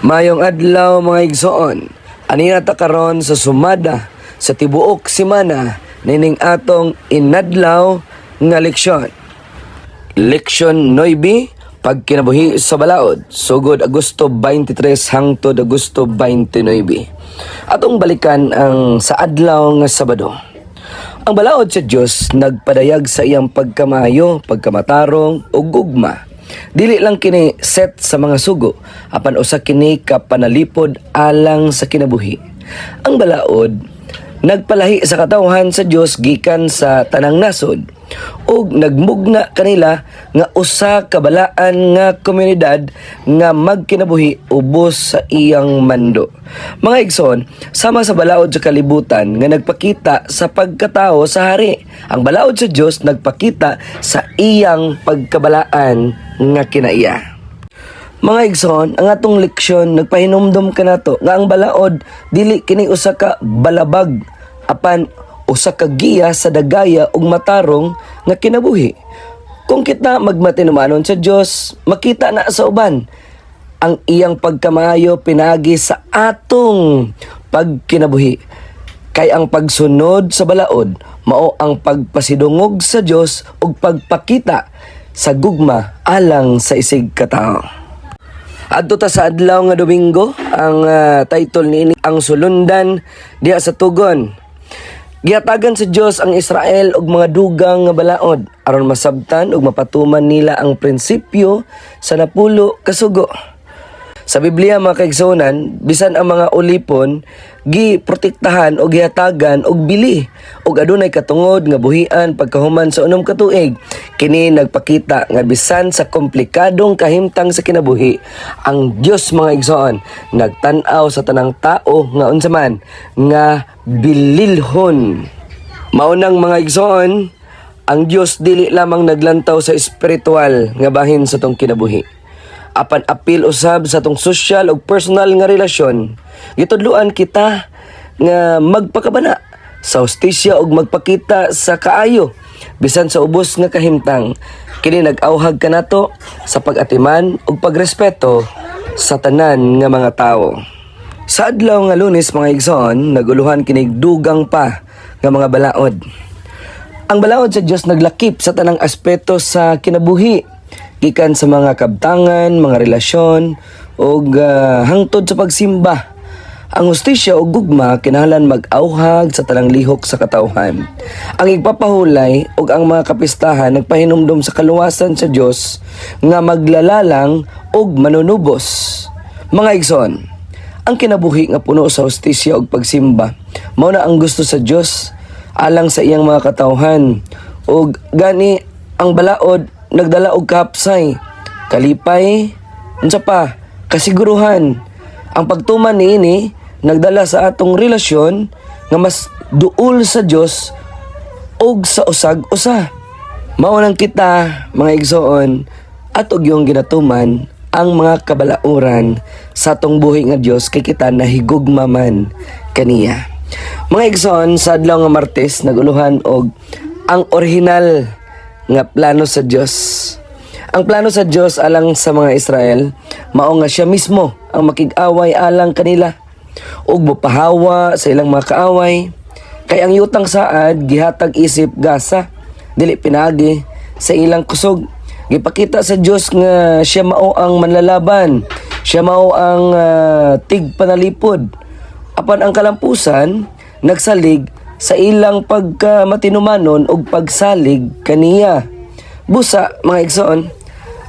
Mayong adlaw mga igsoon, anina ta karon sa sumada sa tibuok simana nining atong inadlaw nga leksyon. Leksyon 9 pagkinabuhi sa balaod sugod Agosto 23 hangtod Agosto 29. Atong balikan ang sa adlaw nga Sabado. Ang balaod sa Dios nagpadayag sa iyang pagkamayo, pagkamatarong ug gugma. Dili lang kini set sa mga sugo, apan usa kini ka panalipod alang sa kinabuhi. Ang balaod nagpalahi sa katawhan sa Dios gikan sa tanang nasod ug nagmugna kanila nga usa ka balaan nga komunidad nga magkinabuhi ubos sa iyang mando. Mga igsoon, sama sa balaod sa kalibutan nga nagpakita sa pagkatao sa hari. Ang balaod sa Dios nagpakita sa iyang pagkabalaan nga kinaiya. Mga igsoon, ang atong leksyon nagpahinumdom ka nato nga ang balaod dili kini usa ka balabag apan usa ka giya sa dagaya ug matarong nga kinabuhi. Kung kita magmatinumanon sa Dios, makita na sa uban ang iyang pagkamayo pinagi sa atong pagkinabuhi. Kay ang pagsunod sa balaod mao ang pagpasidungog sa Dios ug pagpakita sa gugma alang sa isig katao. Adto ta sa adlaw nga Domingo, ang ah, title niini ang sulundan diha sa tugon. Giatagan sa Dios ang Israel og mga dugang nga balaod aron masabtan ug mapatuman nila ang prinsipyo sa napulo kasugo. Sa Biblia mga kaigsonan, bisan ang mga ulipon giprotektahan o gihatagan og bili ug adunay katungod nga buhian pagkahuman sa unom ka tuig. Kini nagpakita nga bisan sa komplikadong kahimtang sa kinabuhi, ang Dios mga igsoon nagtan-aw sa tanang tao nga unsa man nga bililhon. Maunang mga igsoon, ang Dios dili lamang naglantaw sa espiritual nga bahin sa tong kinabuhi apan apil usab sa tong social ug personal nga relasyon. Gitudluan kita nga magpakabana sa hostisya ug magpakita sa kaayo bisan sa ubos nga kahimtang. Kini nag-awhag kanato sa pag-atiman ug pagrespeto sa tanan nga mga tawo sa adlaw nga lunes mga igsoon naguluhan kinig dugang pa nga mga balaod. Ang balaod sa Dios naglakip sa tanang aspeto sa kinabuhi gikan sa mga kabtangan, mga relasyon ug ah, hangtod sa pagsimba. Ang hustisya o gugma kinahanglan mag-awhag sa tanang lihok sa katawhan. Ang igpapahulay ug ang mga kapistahan nagpahinumdom sa kaluwasan sa Dios nga maglalalang ug manunubos. Mga igsoon, ang kinabuhi nga puno sa hustisya ug pagsimba mao na ang gusto sa Dios alang sa iyang mga katawhan ug gani ang balaod nagdala og kapsay kalipay unsa pa kasiguruhan. Ang pagtuman niini nagdala sa atong relasyon nga mas duol sa Dios ug sa usag usa. Mao nang kita mga igsoon at og yung ginatuman ang mga kabalauran sa atong buhi nga Dios kay kita nahigugma man kaniya. Mga igsoon sa adlaw nga Martes naguluhan og ang original nga plano sa Dios. Ang plano sa Dios alang sa mga Israel mao nga siya mismo ang makig-away alang kanila. Ug mopahawa sa ilang mga kaaway. Kay ang yutang saad gihatag isip gasa dili pinagi sa ilang kusog. Gipakita sa Dios nga siya mao ang manlalaban. Siya mao ang ah, tig panalipod apan ang kalampusan nagsalig sa ilang pagkamatinumanon ug pagsalig kaniya. Busa, mga igsoon,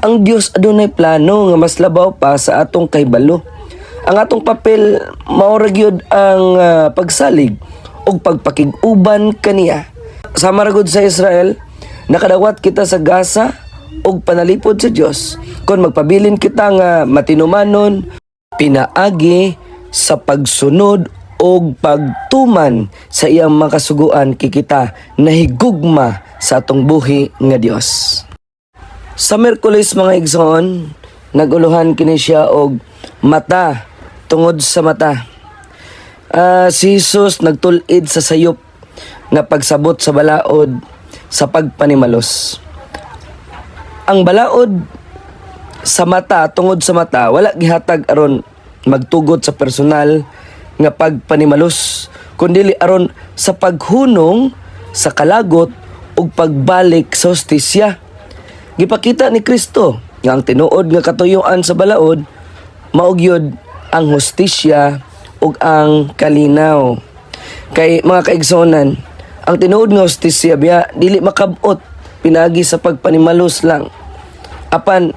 ang Dios adunay plano nga mas labaw pa sa atong kaybalo. Ang atong papel mao ra gyud ang ah, pagsalig ug pagpakig-uban kaniya. Sama ra sa Israel, nakadawat kita sa Gaza ug panalipod sa Dios. Kung magpabilin kita nga matinumanon, pinaagi sa pagsunod og pagtuman sa iyang makasuguan kikita nahigugma sa atong buhi nga Dios. Sa Merkulis mga igsoon, naguluhan kini siya og mata tungod sa mata. Ah, si Jesus nagtulid sa sayop nga pagsabot sa balaod sa pagpanimalos. Ang balaod sa mata tungod sa mata wala gihatag aron magtugot sa personal nga pagpanimalos kundi aron sa paghunong sa kalagot ug pagbalik sa hostisya. Gipakita ni Kristo nga ang tinuod nga katuyuan sa balaod maugyod ang hostisya ug ang kalinaw. Kay mga kaigsonan, ang tinuod nga hostisya biya dili makabot pinagi sa pagpanimalos lang. Apan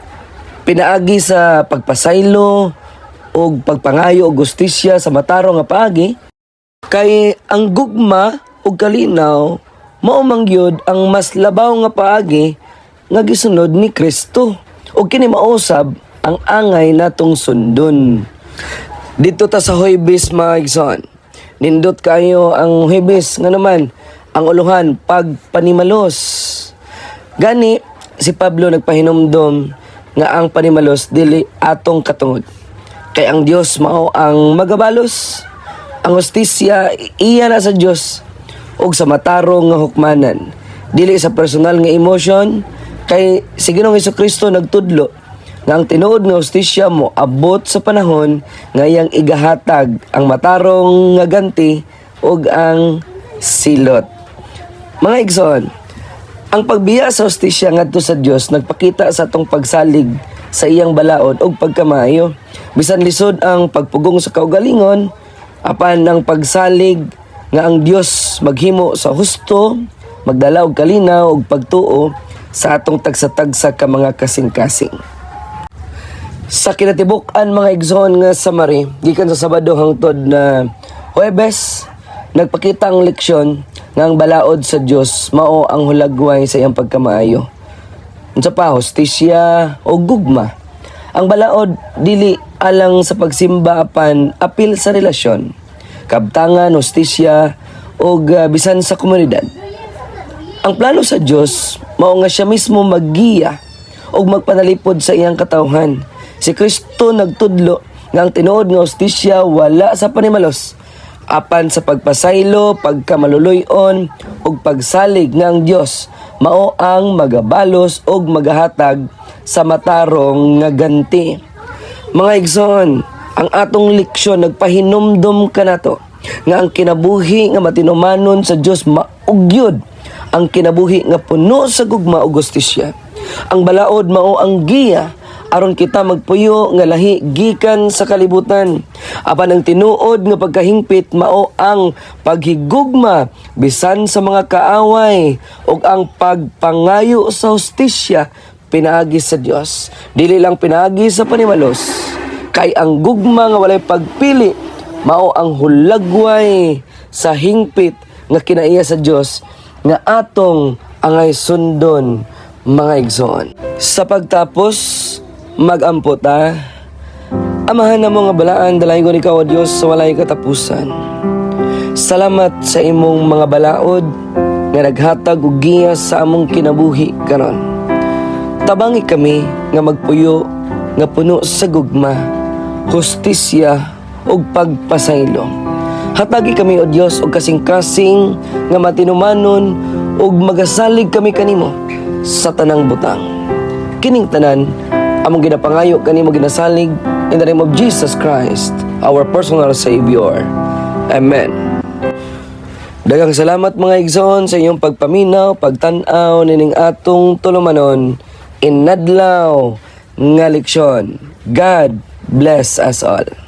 pinaagi sa pagpasaylo o pagpangayo og hostisya sa mataro nga paagi kay ang gugma ug kalinaw mao man gyud ang mas labaw nga paagi nga gisunod ni Kristo. Ug kini mausab ang angay natong sundon. Dito ta sa Huwebes mga igsoon. Nindot kayo ang Huwebes nga naman ang uluhan pagpanimalos. Gani si Pablo nagpahinomdom nga ang panimalos dili atong katungod kay ang Dios mao ang magabalos. Ang hostisya iya na sa Dios ug sa matarong nga hukmanan. Dili sa personal nga emotion kay si Ginoong Kristo nagtudlo. Nga ang tinuod nga hostisya mo abot sa panahon nga iyang igahatag ang matarong nga ganti ug ang silot. Mga igsoon ang pagbiya sa hostisya ngadto sa Dios nagpakita sa atong pagsalig sa iyang balaod ug pagkamayo. Bisan lisod ang pagpugong sa kaugalingon, apan ang pagsalig nga ang Dios maghimo sa husto, magdala og kalinaw ug pagtuo sa atong tagsa-tagsa ka mga kasing-kasing. Sa kinatibuk-an mga igsoon nga samari, gikan sa Sabado hangtod na Huwebes, nagpakita ang leksyon nga ang balaod sa Dios mao ang hulagway sa iyang pagkamaayo. Unsa pa hostisya o gugma. Ang balaod dili alang sa pagsimba apan apil sa relasyon, kabtangan, hostisya o bisan sa komunidad. Ang plano sa Dios mao nga siya mismo maggiya o magpanalipod sa iyang katawhan. Si Kristo nagtudlo nga ang tinuod nga hostisya wala sa panimalos apan sa pagpasaylo, pagkamaluluyon ug pagsalig ang Dios mao ang magabalos ug magahatag sa matarong nga ganti. Mga igsoon, ang atong leksyon nagpahinumdom kanato nga ang kinabuhi nga matinumanon sa Dios maugyod ang kinabuhi nga puno sa gugma ug hostisya. Ang balaod mao ang giya aron kita magpuyo nga lahi gikan sa kalibutan. Apan ang tinuod nga pagkahingpit mao ang paghigugma bisan sa mga kaaway ug ang pagpangayo sa hostisya pinaagi sa Dios. Dili lang pinaagi sa panimalos. Kay ang gugma nga walay pagpili mao ang hulagway sa hingpit nga kinaiya sa Dios nga atong angay sundon mga igsoon. Sa pagtapos, magampo ta. Amahan na mo nga balaan, dalahin ko ni O Diyos, sa walay katapusan. Salamat sa imong mga balaod nga naghatag og giya sa among kinabuhi karon. Tabangi kami nga magpuyo nga puno sa gugma, hustisya ug pagpasaylo. Hatagi kami o Dios og kasing-kasing nga matinumanon ug magasalig kami kanimo sa tanang butang. Kining tanan among ginapangayo kanimo ginasalig in the name of Jesus Christ, our personal Savior. Amen. Dagang salamat mga igsoon sa inyong pagpaminaw, pagtanaw nining atong tulumanon in nadlaw nga leksyon. God bless us all.